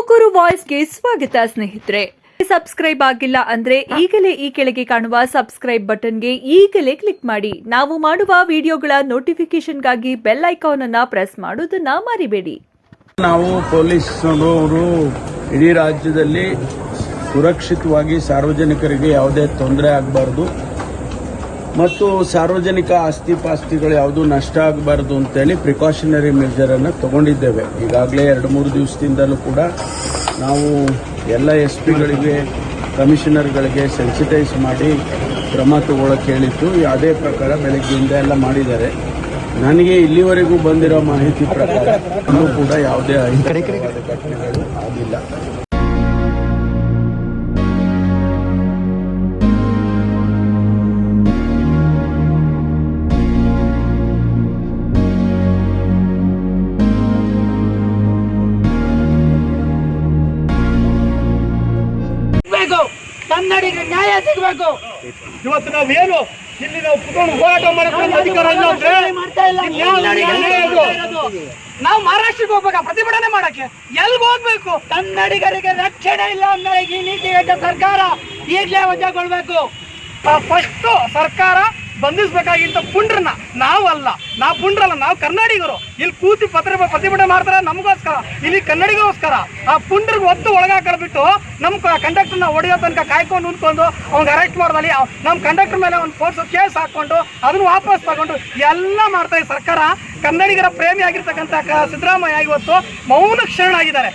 ತುಮಕೂರು ವಾಯ್ಸ್ಗೆ ಸ್ವಾಗತ, ಸ್ನೇಹಿತರೆ. ಸಬ್ಸ್ಕ್ರೈಬ್ ಆಗಿಲ್ಲ ಅಂದ್ರೆ ಈಗಲೇ ಈ ಕೆಳಗೆ ಕಾಣುವ ಸಬ್ಸ್ಕ್ರೈಬ್ ಬಟನ್ಗೆ ಈಗಲೇ ಕ್ಲಿಕ್ ಮಾಡಿ. ನಾವು ಮಾಡುವ ವಿಡಿಯೋಗಳ ನೋಟಿಫಿಕೇಶನ್ಗಾಗಿ ಬೆಲ್ ಐಕಾನ್ ಅನ್ನ ಪ್ರೆಸ್ ಮಾಡೋದನ್ನ ಮರಿಬೇಡಿ. ನಾವು ಪೊಲೀಸರು ಇಡೀ ರಾಜ್ಯದಲ್ಲಿ ಸುರಕ್ಷಿತವಾಗಿ ಸಾರ್ವಜನಿಕರಿಗೆ ಯಾವುದೇ ತೊಂದರೆ ಆಗಬಾರ್ದು. ಮತ್ತು ಸಾರ್ವಜನಿಕ ಆಸ್ತಿ ಪಾಸ್ತಿಗಳು ಯಾವುದು ನಷ್ಟ ಆಗಬಾರ್ದು ಅಂತೇಳಿ ಪ್ರಿಕಾಷನರಿ ಮೆಜರನ್ನು ತಗೊಂಡಿದ್ದೇವೆ. ಈಗಾಗಲೇ ಎರಡು ಮೂರು ದಿವಸದಿಂದಲೂ ಕೂಡ ನಾವು ಎಲ್ಲ ಎಸ್ ಪಿಗಳಿಗೆ, ಕಮಿಷನರ್ಗಳಿಗೆ ಸೆನ್ಸಿಟೈಸ್ ಮಾಡಿ ಕ್ರಮ ತಗೊಳ್ಳೋಕೆ ಹೇಳಿತ್ತು ಅದೇ ಪ್ರಕಾರ ಬೆಳಗ್ಗೆಯಿಂದ ಎಲ್ಲ ಮಾಡಿದ್ದಾರೆ. ನನಗೆ ಇಲ್ಲಿವರೆಗೂ ಬಂದಿರೋ ಮಾಹಿತಿ ಪ್ರಕಾರ ಕೂಡ ಯಾವುದೇ ಆಗಿಲ್ಲ. ಸಿಗ್ಬೇಕು. ಕನ್ನಡಿಗರಿಗೆ ನ್ಯಾಯ ಸಿಗಬೇಕು. ಇವತ್ತು ನಾವೇನು ಇಲ್ಲಿ ನಾವು ಕುತ್ಕೊಂಡು ಹೋರಾಟ ಮಾಡಕ್ಕೆ ಅಧಿಕಾರ ಇಲ್ಲ ಅಂದ್ರೆ? ನಾವು ಮಹಾರಾಷ್ಟ್ರಕ್ಕೆ ಹೋಗ್ಬೇಕಾ? ಪ್ರತಿಭಟನೆ ಮಾಡಕ್ಕೆ? ಎಲ್ಲಿ ಹೋಗ್ಬೇಕು? ಕನ್ನಡಿಗರಿಗೆ ರಕ್ಷಣೆ ಇಲ್ಲ ಅಂದ್ರೆ ಈ ನೀತಿಗೆಟ್ಟ ಸರ್ಕಾರ ಈಗಲೇ ವಜಾಗೊಳ್ಬೇಕು. ಫಸ್ಟ್ ಸರ್ಕಾರ ಬಂಧಿಸ್ಬೇಕಾಗಿಂತ ಪುಂಡ್ರನ್ನ ನಾವಲ್ಲ ನಾವು ಪುಂಡ್ರಲ್ಲ, ನಾವು ಕನ್ನಡಿಗರು ಇಲ್ಲಿ ಕೂತಿ ಪತ್ರ ಪ್ರತಿಭಟನೆ ಮಾಡ್ತಾರೆ ನಮಗೋಸ್ಕರ, ಇಲ್ಲಿ ಕನ್ನಡಿಗೋಸ್ಕರ ಆ ಪುಂಡ್ರಿಗೆ ಒತ್ತು ಒಳಗಾಕಡ್ಬಿಟ್ಟು ನಮ್ಮ ಕಂಡಕ್ಟರ್ನ ಹೊಡೆಯೋ ತನಕ ಕಾಯ್ಕೊಂಡು ನಿಂತ್ಕೊಂಡು ಅವ್ನಿಗೆ ಅರೆಸ್ಟ್ ಮಾಡ್ದಲ್ಲಿ ನಮ್ಮ ಕಂಡಕ್ಟರ್ ಮೇಲೆ ಒಂದು ಫೋರ್ಸ್ ಕೇಸ್ ಹಾಕೊಂಡು ಅದನ್ನು ವಾಪಸ್ ತಗೊಂಡು ಎಲ್ಲ ಮಾಡ್ತಾ ಸರ್ಕಾರ. ಕನ್ನಡಿಗರ ಪ್ರೇಮಿ ಆಗಿರ್ತಕ್ಕಂಥ ಸಿದ್ದರಾಮಯ್ಯ ಇವತ್ತು ಮೌನ ಕ್ಷಣ ಏನೇ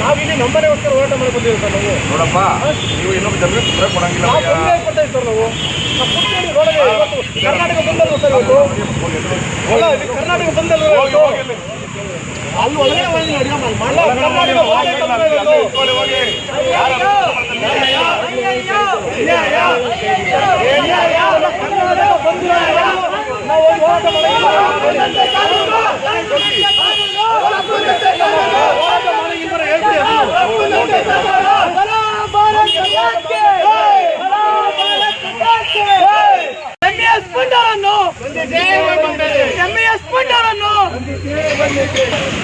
ನಾವಿಲ್ಲಿ ಹೋಗ್ತಾರೆ ಹೋರಾಟ ಮಾಡಿ ಬಂದಿದ್ದೀವಿ ಸರ್ ನಾವು. ನೋಡಪ್ಪ ನೀವು ಇನ್ನೊಬ್ಬ ಜನರಿಗೆ ತೊಂದರೆ ಕೊಡಂಗಿಲ್ಲ ನಾವು. ತೊಂದರೆ ಕೊಡ್ತಾ ಸರ್ ನಾವು. ಕರ್ನಾಟಕ ಬಂದಲ್ವ ಸರ್ ಇವತ್ತು? ಕರ್ನಾಟಕ ಬಂದಲ್ವ ಅಲ್ಲಿ. ಒಳಗೆ ಹೋಗಿ ಒಳಗಡೆ ಕರ್ನಾಟಕ ಹೋಗಿ, Gracias.